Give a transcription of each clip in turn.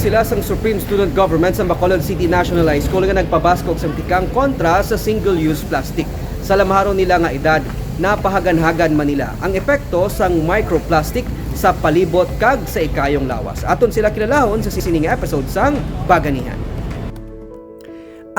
sila sang Supreme Student Government sa Bacolod City National High School nga nagpabaskog sa tikang kontra sa single-use plastic. Sa lamaron nila nga edad, napahagan-hagan man nila ang epekto sang microplastic sa palibot kag sa ikayong lawas. Aton sila kilalahon sa sisining episode sang Baganihan.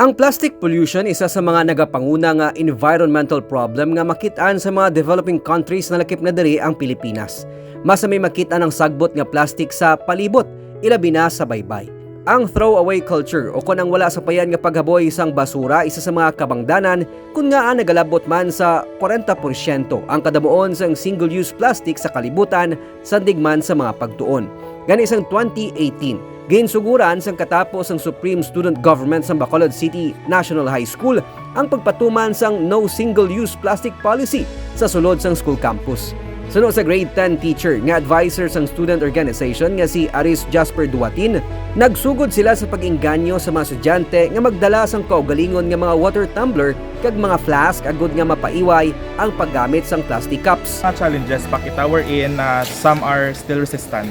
Ang plastic pollution isa sa mga nagapanguna nga environmental problem nga makitaan sa mga developing countries na lakip na diri ang Pilipinas. Mas may makita ng sagbot nga plastic sa palibot, ilabi na sa baybay. Ang throwaway culture o kung ang wala sa payan nga paghaboy isang basura isa sa mga kabangdanan kung nga nagalabot man sa 40% ang kadamuon sa single-use plastic sa kalibutan sandig man sa mga pagtuon. Gani isang 2018, Ginsuguran sang katapos ang Supreme Student Government sa Bacolod City National High School ang pagpatuman sang no single-use plastic policy sa sulod sang school campus. Sunod sa grade 10 teacher nga advisor sang student organization nga si Aris Jasper Duatin, nagsugod sila sa pag-inganyo sa mga estudyante nga magdala sang kaugalingon nga mga water tumbler kag mga flask agud nga mapaiway ang paggamit sang plastic cups. mga challenges pakita wherein uh, some are still resistant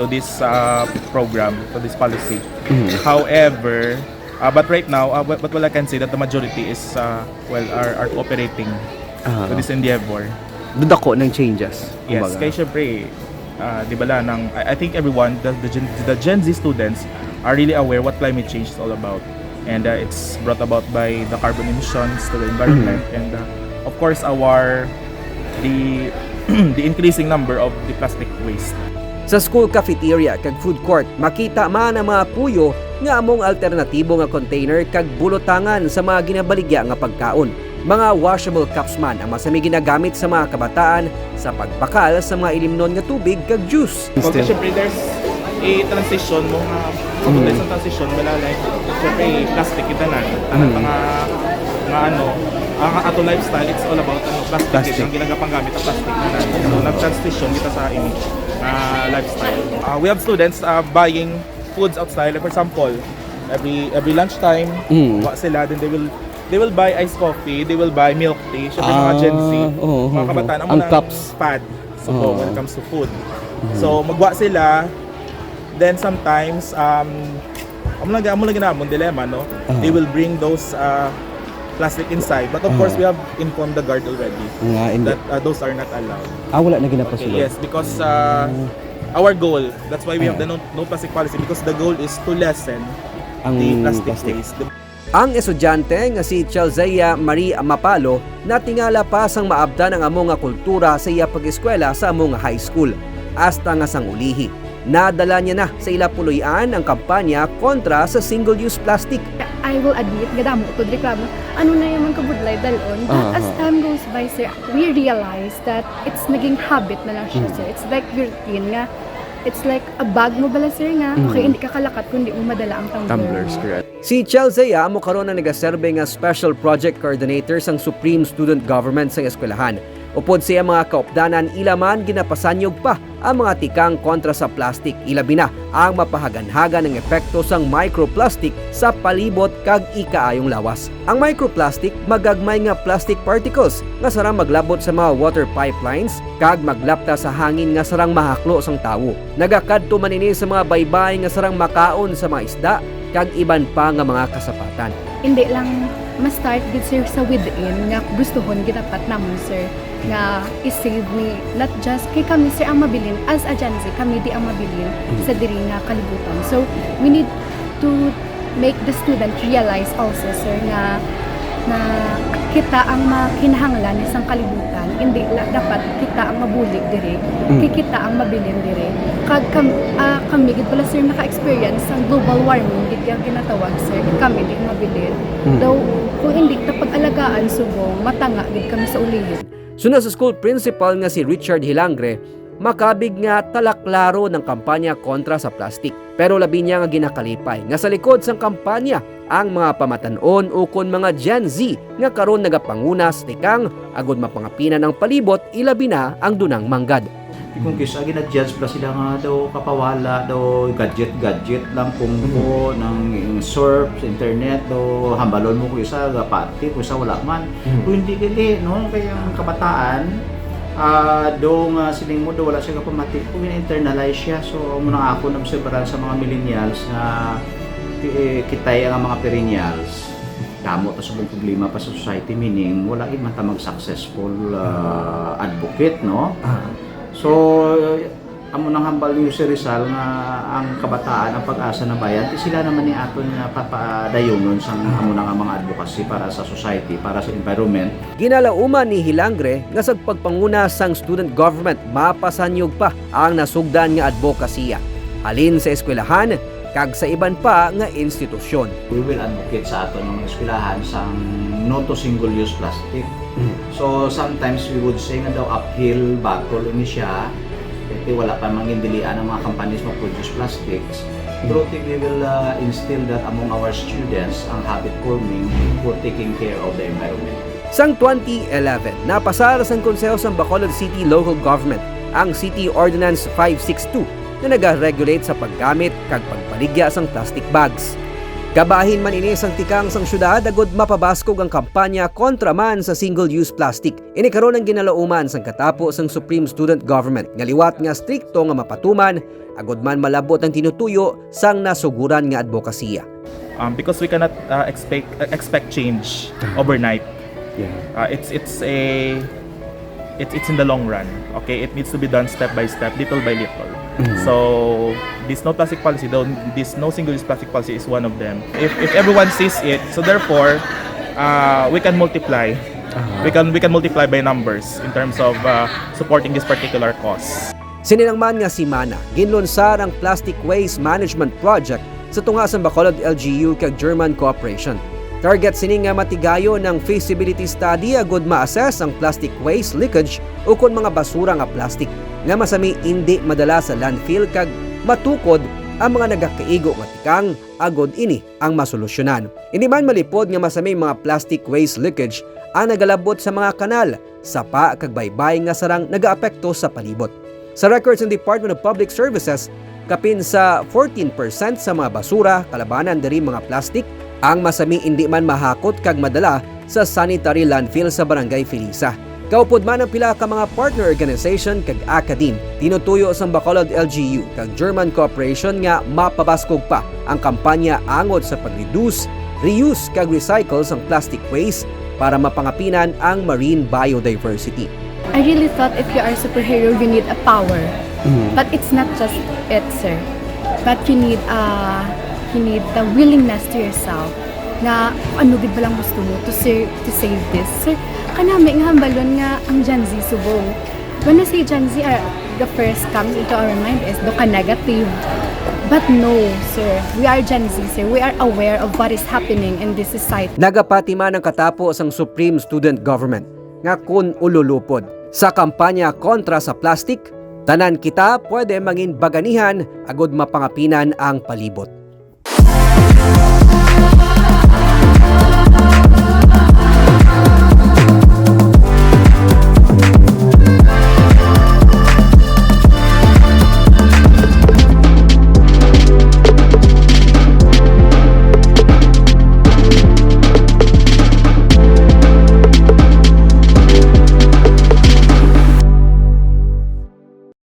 to this uh, program, to this policy. However, uh, but right now, uh, but, but what I can say that the majority is uh, well are, are cooperating to this endeavor. Dudako ng changes. Yes, kaya syempre, uh, di ba la, ng, I, I think everyone, the, the, Gen, the Gen Z students are really aware what climate change is all about. And uh, it's brought about by the carbon emissions to the environment and uh, of course our the the increasing number of the plastic waste. Sa school cafeteria kag food court, makita man ang mga puyo nga among alternatibo nga container kag bulotangan sa mga ginabaligya nga pagkaon. Mga washable cups man ang masami ginagamit sa mga kabataan sa pagbakal sa mga ilimnon nga tubig kag juice. Kasi syempre there's a transition mo nga mm. sa transition wala like syempre plastic kita na ano mga mga ano ang ato lifestyle it's all about ano plastic, plastic. ang ginagapang gamit ang plastic na so nag-transition kita sa image uh, lifestyle uh, we have students uh, buying foods outside like for example every every lunchtime Mm. sila then they will they will buy iced coffee they will buy milk tea syempre mga Gen Z. Ah, oo, mga oo, kabataan oo. ang Ang cups. pad. So Oo. when it comes to food. So magwa sila. Then sometimes um amo lang amo lang ginamon dilemma no? Ah. they will bring those uh, plastic inside. But of course we have informed the guard already. Nga that uh, those are not allowed. Ah, wala na okay, yes because uh, our goal that's why we have the no, no plastic policy because the goal is to lessen the plastic, waste. The- Ang estudyante nga si Chalzaya Marie Mapalo natingala pa sang maabdan ang among nga kultura sa iya pag-eskwela sa among nga high school. Hasta nga sang ulihi. Nadala niya na sa ila puloy-an ang kampanya kontra sa single-use plastic. I will admit, gadamo ko reklamo, ano na yaman kabudlay dalon. But as time goes by, sir, we realize that it's naging habit na lang siya, Mm. sir. It's like routine nga. It's like a bag mo bala, sir, nga. Mm. Okay, hindi ka kalakat kundi mo madala ang tumbler. correct. Si Chalzaya mo karon na nagaserbe nga Special Project Coordinator sang Supreme Student Government sa eskwelahan. Upod siya mga kaopdanan ilaman ginapasanyog pa ang mga tikang kontra sa plastic ilabi na ang mapahaganhagan ng epekto sang microplastic sa palibot kag ikaayong lawas. Ang microplastic magagmay nga plastic particles nga sarang maglabot sa mga water pipelines kag maglapta sa hangin nga sarang mahaklo sang tawo. Nagakadto man ini sa mga baybay nga sarang makaon sa mga isda kag iban pa nga mga kasapatan. Hindi lang ma-start gid sir sa within nga gustuhon gitapat namon sir nga i-save me not just kay kami sir ang mabilin as a Gen Z kami di ang mabilin sa diri nga kalibutan. So we need to make the student realize also sir nga na kita ang makinahanglan isang kalibutan. Hindi la dapat kita mabulig dire kay kita ang mabilin dire. Kag kam, ah, kami gid pala sir naka-experience ang global warming gid yang ginatawag sir kami di mabilin. Daw kung hindi ta pag-alagaan subong matanga gid kami sa ulihin. Sunod sa school principal nga si Richard Hilangre, makabig nga talaklaro ng kampanya kontra sa plastic. Pero labi niya nga ginakalipay. Nga sa likod sang kampanya ang mga pamatanon o kon mga Gen Z nga karon nagapanguna sa tikang agod mapangapinan ang palibot ilabi na ang dunang manggad. Kung kisa ginadjudge pa sila nga daw kapawala daw gadget-gadget lang kung ko ng surf sa internet daw hambalon mo ko isa gapati ko isa wala man. Kung hindi kiti no kaya ang kabataan Ah, do nga siling mo do wala siya kapamati kung internalize siya. So muna ako nabsebaran sa mga millennials na eh, kitay ang mga perennials. Damo ta sa problema pa sa society meaning wala gid man ta mag successful ah, advocate no? So amo nang hambal ni si Rizal nga ang kabataan ang pag-asa na bayan ti sila naman ni aton nga papadayonon sa amo na nga mga advocacy para sa society para sa environment. Ginalauman ni Hilangre nga sa pagpanguna sang student government mapasanyog pa ang nasugdan nga advokasya. Halin sa eskwelahan kag sa iban pa nga institusyon. we will advocate sa aton ng mga eskwelahan sa no to single use plastic. So sometimes we would say nga daw uphill battle ini siya kasi wala pa mangindilian ang mga companies mag-produce plastics. Pero we will uh, instill that among our students ang habit forming for taking care of the environment. Sang 2011, napasara sang Konseho sa Bacolod City Local Government ang City Ordinance 562 na nag-regulate sa paggamit kag pagpaligya sang plastic bags. Kabahin man ini sang tikang sang syudad agod mapabaskog ang kampanya kontra man sa single-use plastic. Ini karon ang ginalauman sang katapo sang Supreme Student Government nga liwat nga strikto nga mapatuman agod man malabot ang tinutuyo sang nasuguran nga advokasya. Um, because we cannot uh, expect uh, expect change overnight. Uh, it's it's a it's it's in the long run. Okay, it needs to be done step by step, little by little. So this no plastic policy, though this no single-use plastic policy is one of them. If if everyone sees it, so therefore uh, we can multiply. We can we can multiply by numbers in terms of uh, supporting this particular cause. Sininangman nga si Mana, ginlunsar ang Plastic Waste Management Project sa tunga sa Bacolod LGU kag German Cooperation. Target sini nga matigayo ng feasibility study agud ma-assess ang plastic waste leakage o kung mga basura nga plastic nga masami hindi madala sa landfill kag matukod ang mga nagakaigo nga tikang agod ini ang masolusyonan. Hindi man malipod nga masami mga plastic waste leakage ang nagalabot sa mga kanal, sapa kag baybay nga sarang nagaapekto sa palibot. Sa records ng Department of Public Services, kapin sa 14% sa mga basura kalabanan diri mga plastic ang masami hindi man mahakot kag madala sa sanitary landfill sa Barangay Felisa. Kaupod man ang pila ka mga partner organization kag academe, tinutuyo sa Bacolod LGU kag German Cooperation nga mapabaskog pa ang kampanya angod sa pag-reduce, reuse kag recycle sang plastic waste para mapangapinan ang marine biodiversity. I really thought if you are a superhero, you need a power. But it's not just it, sir. But you need uh, you need the willingness to yourself na ano gid ba gusto mo to save, to save this. Sir, kanami nga hambalon nga ang Gen Z subong. When I say Gen Z, uh, the first comes into our mind is the negative. But no, sir. We are Gen Z, sir. We are aware of what is happening in this society. Nagapati man ang katapo sang Supreme Student Government nga kun ululupod sa kampanya kontra sa plastic, tanan kita pwede mangin baganihan agod mapangapinan ang palibot. Bye.